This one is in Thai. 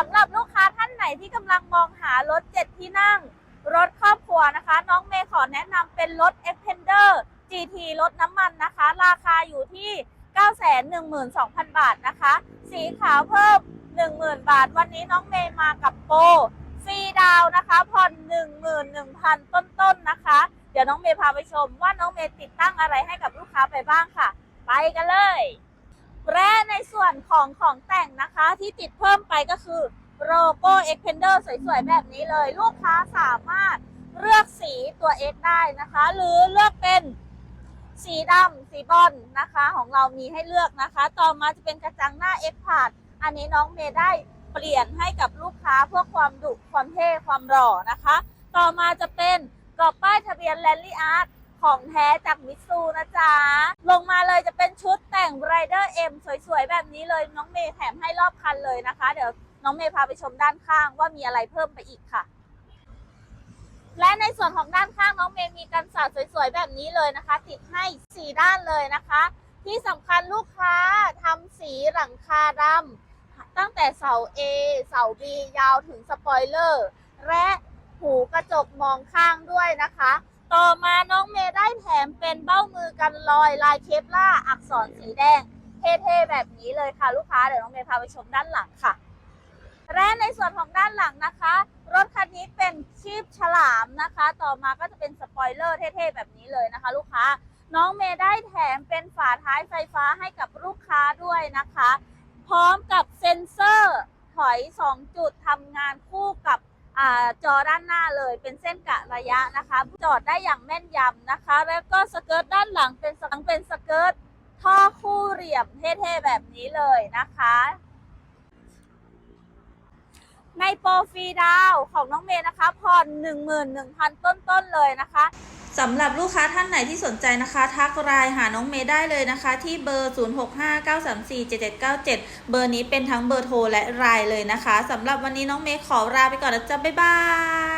สำหรับลูกค้าท่านไหนที่กำลังมองหารถ 7 ที่นั่ง รถครอบครัวนะคะ น้องเมย์ขอแนะนำเป็นรถ e x p e n d e r GT รถน้ำมันนะคะ ราคาอยู่ที่ 912,000 บาทนะคะ สีขาวเพิ่ม 10,000 บาท วันนี้น้องเมย์มากับโปรฟรีดาวนะคะผ่อน11,000 ต้นๆนะคะ เดี๋ยวน้องเมย์พาไปชมว่าน้องเมย์ติดตั้งอะไรให้กับลูกค้าไปบ้างค่ะ ไปกันเลย วนของของแต่งนะคะที่ติดเพิ่มไปก็คือโลโก้ e x p e n d e r สวยๆ แบบนี้เลย ลูกค้าสามารถเลือกสีตัว X ได้นะคะ หรือเลือกเป็นสีดำสีบอลนะคะ ของเรามีให้เลือกนะคะ ต่อมาจะเป็นกระจังหน้า X พาดอันนี้น้องเมย์ได้เปลี่ยนให้กับลูกค้าเพื่อความดุความเท่ความหล่อนะคะ ต่อมาจะเป็นกรอบป้ายทะเบียนแลนลี่อาร์ต ของแท้จากมิตซูนะจ๊ะ ลงมาเลยจะเป็นชุดแต่ง Rider M สวยๆ แบบนี้เลยน้องเมย์แถมให้รอบคันเลยนะคะ เดี๋ยวน้องเมย์พาไปชมด้านข้างว่ามีอะไรเพิ่มไปอีกค่ะ และในส่วนของด้านข้างน้องเมย์มีกันสาดสวยๆ แบบนี้เลยนะคะ ติดให้สีด้านเลยนะคะ ที่สำคัญลูกค้าทำสีหลังคาดำตั้งแต่เสา A เสา B ยาวถึงสปอยเลอร์และหูกระจกมองข้างด้วยนะคะ ต่อมาน้องเมย์ได้แถมเป็นเบ้ามือกันรอยลายเคปล่าอักษรสีแดง เท่ๆแบบนี้เลยค่ะลูกค้าเดี๋ยวน้องเมย์พาไปชมด้านหลังค่ะและในส่วนของด้านหลังนะคะ รถคันนี้เป็นชีพฉลามนะคะ ต่อมาก็จะเป็นสปอยเลอร์เท่ๆแบบนี้เลยนะคะ ลูกค้าน้องเมย์ได้แถมเป็นฝาท้ายไฟฟ้าให้กับลูกค้าด้วยนะคะ พร้อมกับเซ็นเซอร์ถอย 2 จุดทำงานคู่กับ จอด้านหน้าเลยเป็นเส้นกะระยะนะคะ จอดได้อย่างแม่นยำนะคะ แล้วก็สเกิร์ตด้านหลังเป็นสังเป็นสเกิร์ตท่อคู่เหลี่ยมเท่ๆแบบนี้เลยนะคะ ในโปรฟรีดาวของน้องเมย์นะคะผ่อน11,000 ต้นๆเลยนะคะสำหรับลูกค้าท่านไหนที่สนใจนะคะ ทักรายหาน้องเมย์ได้เลยนะคะ ที่เบอร์ 0659347797 เบอร์นี้เป็นทั้งเบอร์โทรและรายเลยนะคะสำหรับวันนี้น้องเมย์ขอลาไปก่อนนะจ๊ะบ๊ายบาย